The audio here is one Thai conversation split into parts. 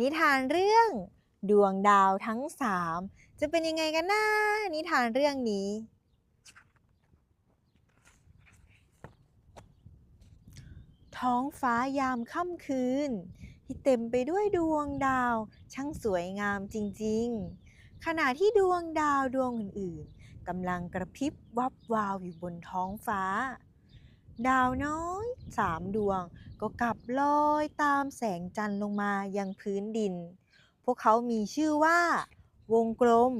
นิทานเรื่อง ดวงดาวทั้งสามจะเป็นยังไงกันนะนิทานเรื่องนี้ ท้องฟ้ายามค่ำคืน ที่เต็มไปด้วยดวงดาวช่างสวยงามจริง ๆ ขณะที่ดวงดาวดวงอื่น ๆกำลังกระพริบวับวาวอยู่บนท้องฟ้า ดาวน้อยสามดวง ก็กลับลอยตามแสงจันทร์ลงมายังพื้นดิน พวกเขามีชื่อว่า วงกลม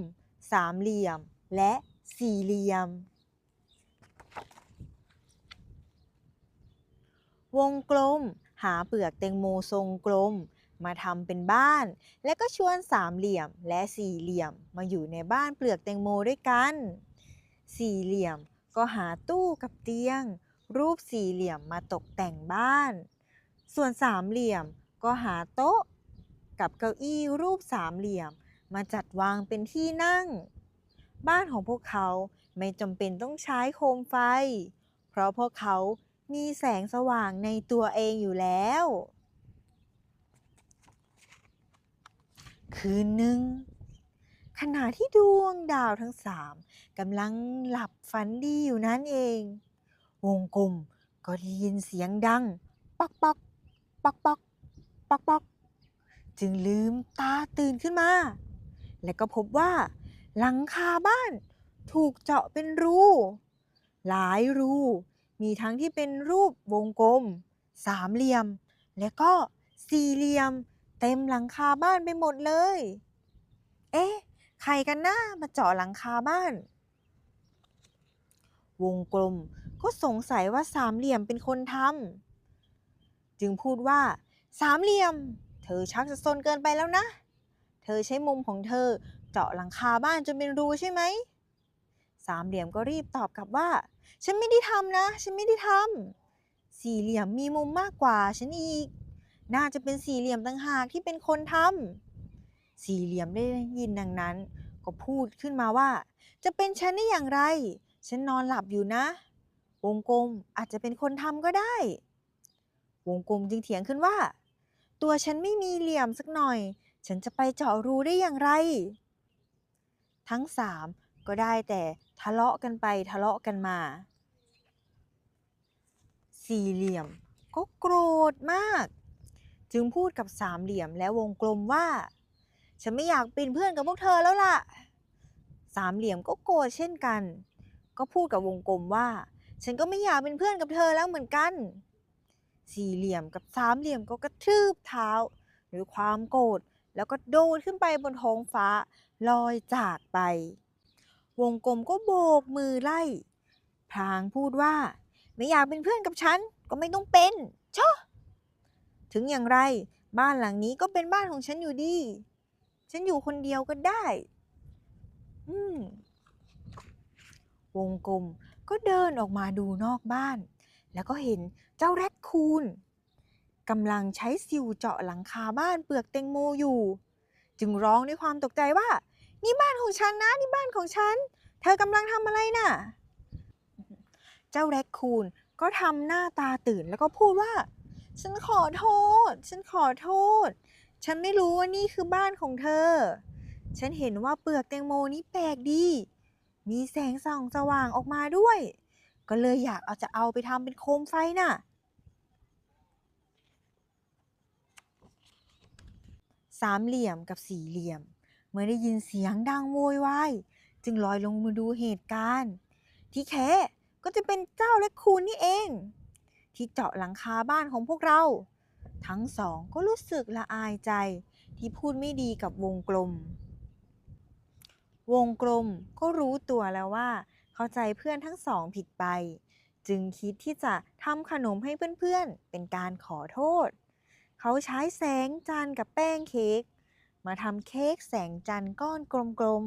สามเหลี่ยม และสี่เหลี่ยม วงกลม หาเปลือกแตงโมทรงกลม มาทำเป็นบ้าน และก็ชวนสามเหลี่ยมและสี่เหลี่ยม มาอยู่ในบ้านเปลือกแตงโมด้วยกัน สี่เหลี่ยมก็หาตู้กับเตียง รูปสี่เหลี่ยมมาตกแต่งบ้าน ส่วนสามเหลี่ยมก็หาโต๊ะ กับเก้าอี้รูปสามเหลี่ยมมาจัดวางเป็นที่นั่ง บ้านของพวกเขาไม่จำเป็นต้องใช้โคมไฟ เพราะพวกเขามีแสงสว่างในตัวเองอยู่แล้ว คืนหนึ่งขณะที่ดวงดาวทั้งสามกำลังหลับฝันดีอยู่นั้นเอง วงกลมก็ได้ยินเสียงดัง ป๊อกป๊อกป๊อกป๊อกป๊อกป๊อกจึงลืมตาตื่นขึ้นมา และก็พบว่า หลังคาบ้านถูกเจาะเป็นรู หลายรู มีทั้งที่เป็นรูปวงกลม สามเหลี่ยม และก็สี่เหลี่ยม เต็มหลังคาบ้านไปหมดเลย เอ๊ะ ใครกันนะมาเจาะหลังคาบ้าน วงกลม ก็สงสัยว่าสามเหลี่ยมเป็นคนทำจึงพูดว่า สามเหลี่ยม เธอชักจะซนเกินไปแล้วนะ เธอใช้มุมของเธอเจาะหลังคาบ้านจนเป็นรูใช่ไหม สามเหลี่ยมก็รีบตอบกลับว่า ฉันไม่ได้ทำนะ ฉันไม่ได้ทำสี่เหลี่ยมมีมุมมากกว่าฉันอีก น่าจะเป็นสี่เหลี่ยมต่างหากที่เป็นคนทำสี่เหลี่ยมได้ยินดังนั้น ก็พูดขึ้นมาว่า จะเป็นฉันได้อย่างไร ฉันนอนหลับอยู่นะ วงกลมอาจจะเป็นคนทำก็ได้ วงกลมจึงเถียงขึ้นว่า ตัวฉันไม่มีเหลี่ยมสักหน่อย ฉันจะไปเจาะรูได้อย่างไร ทั้งสามก็ได้แต่ทะเลาะกันไปทะเลาะกันมา สี่เหลี่ยมก็โกรธมาก จึงพูดกับสามเหลี่ยมและวงกลมว่า ฉันไม่อยากเป็นเพื่อนกับพวกเธอแล้วล่ะ สามเหลี่ยมก็โกรธเช่นกัน ก็พูดกับวงกลมว่า ฉันก็ไม่อยากเป็นเพื่อนกับเธอแล้วเหมือนกัน สี่เหลี่ยมกับสามเหลี่ยมก็กระทืบเท้าด้วยความโกรธแล้วก็โดดขึ้นไปบนท้องฟ้าลอยจากไป วงกลมก็โบกมือไล่พลางพูดว่า ไม่อยากเป็นเพื่อนกับฉันก็ไม่ต้องเป็นชะถึงอย่างไรบ้านหลังนี้ก็เป็นบ้านของฉันอยู่ดี ฉันอยู่คนเดียวก็ได้ อืมวงกลม ก็เดินออกมาดูนอกบ้าน แล้วก็เห็นเจ้าแรดคูนกำลังใช้ซิวเจาะหลังคาบ้านเปลือกแตงโมอยู่ จึงร้องด้วยความตกใจว่า นี่บ้านของฉันนะ นี่บ้านของฉัน เธอกำลังทำอะไรน่ะ เจ้าแรดคูนก็ทำหน้าตาตื่นแล้วก็พูดว่า ฉันขอโทษ ฉันขอโทษ ฉันไม่รู้ว่านี่คือบ้านของเธอ ฉันเห็นว่าเปลือกแตงโมนี้แปลกดี มีแสงส่องสว่างออกมาด้วย ก็เลยอยากเอาจะเอาไปทำเป็นโคมไฟน่ะ สามเหลี่ยมกับสี่เหลี่ยม เมื่อได้ยินเสียงดังโวยวายจึงลอยลงมาดูเหตุการณ์ ที่แค่ก็จะเป็นเจ้าและคูนนี่เอง ที่เจาะหลังคาบ้านของพวกเรา ทั้งสองก็รู้สึกละอายใจที่พูดไม่ดีกับวงกลม วงกลมก็รู้ตัวแล้วว่า เข้าใจเพื่อนทั้งสองผิดไป จึงคิดที่จะทำขนมให้เพื่อนๆ เป็นการขอโทษ เขาใช้แสงจันทร์กับแป้งเค้กมาทำเค้กแสงจันทร์ก้อนกลม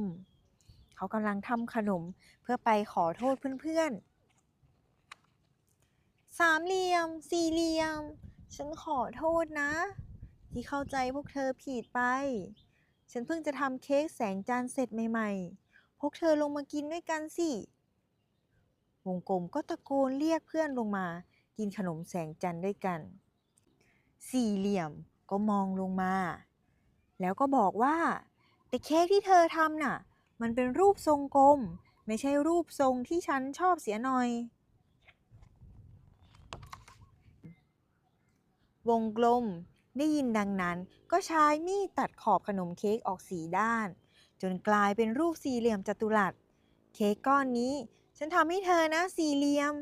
ๆ เขากำลังทำขนมเพื่อไปขอโทษเพื่อนๆ สามเหลี่ยม สี่เหลี่ยม ฉันขอโทษนะ ที่เข้าใจพวกเธอผิดไป ฉันเพิ่งจะทำเค้กแสงจันทร์เสร็จใหม่ๆ พวกเธอลงมากินด้วยกันสิ วงกลมก็ตะโกนเรียกเพื่อนลงมา กินขนมแสงจันทร์ด้วยกัน สี่เหลี่ยมก็มองลงมา แล้วก็บอกว่า แต่เค้กที่เธอทำน่ะ มันเป็นรูปทรงกลม ไม่ใช่รูปทรงที่ฉันชอบเสียหน่อย วงกลม ได้ยินดังนั้นก็ใช้มีดตัดขอบขนมเค้กออกสีด้าน จนกลายเป็นรูปสี่เหลี่ยมจัตุรัส เค้กก้อนนี้ ฉันทำให้เธอนะสี่เหลี่ยม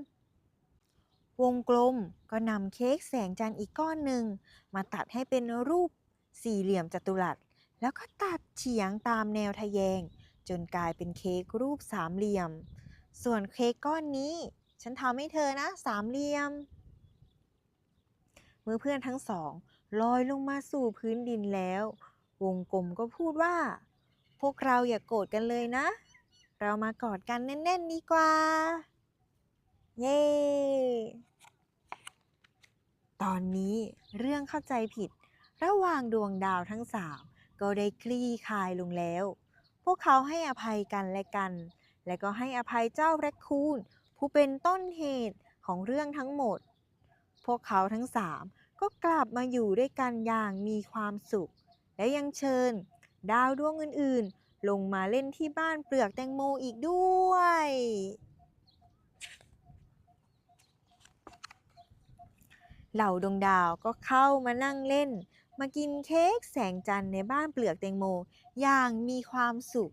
วงกลมก็นำเค้กแสงจันทร์อีกก้อนหนึ่ง มาตัดให้เป็นรูปสี่เหลี่ยมจัตุรัส แล้วก็ตัดเฉียงตามแนวทะแยง จนกลายเป็นเค้กรูปสามเหลี่ยม ส่วนเค้กก้อนนี้ ฉันทำให้เธอนะสามเหลี่ยม เมื่อเพื่อนทั้งสองลอยลงมาสู่พื้นดินแล้ว วงกลมก็พูดว่า พวกเราอย่ากโกรธกันเลยนะ เรามากอดกันแน่น ๆ ดีกว่า เย้ ตอนนี้เรื่องเข้าใจผิด ระหว่างดวงดาวทั้งสามก็ได้คลี่คลายลงแล้ว พวกเขาให้อภัยกันและกัน และก็ให้อภัยเจ้าแรคคูนผู้เป็นต้นเหตุของเรื่องทั้งหมด พวกเขาทั้งสามก็กลับมาอยู่ด้วยกันอย่างมีความสุข และยังเชิญ ดาวดวงอื่นๆ ลงมาเล่นที่บ้านเปลือกแตงโมอีกด้วย เหล่าดวงดาวก็เข้ามานั่งเล่น มากินเค้กแสงจันทร์ในบ้านเปลือกแตงโมอย่างมีความสุข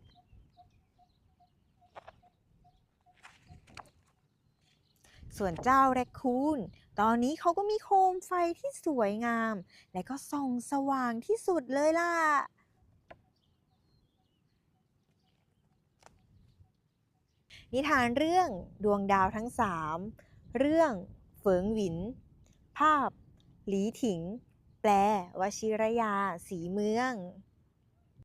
ส่วนเจ้าแรคคูน ตอนนี้เขาก็มีโคมไฟที่สวยงาม และก็ส่องสว่างที่สุดเลยล่ะ นิทานเรื่องดวงดาวทั้งสามเรื่องเฟิงหวิน ภาพ หลีถิง แปลวชิรยา สีเมือง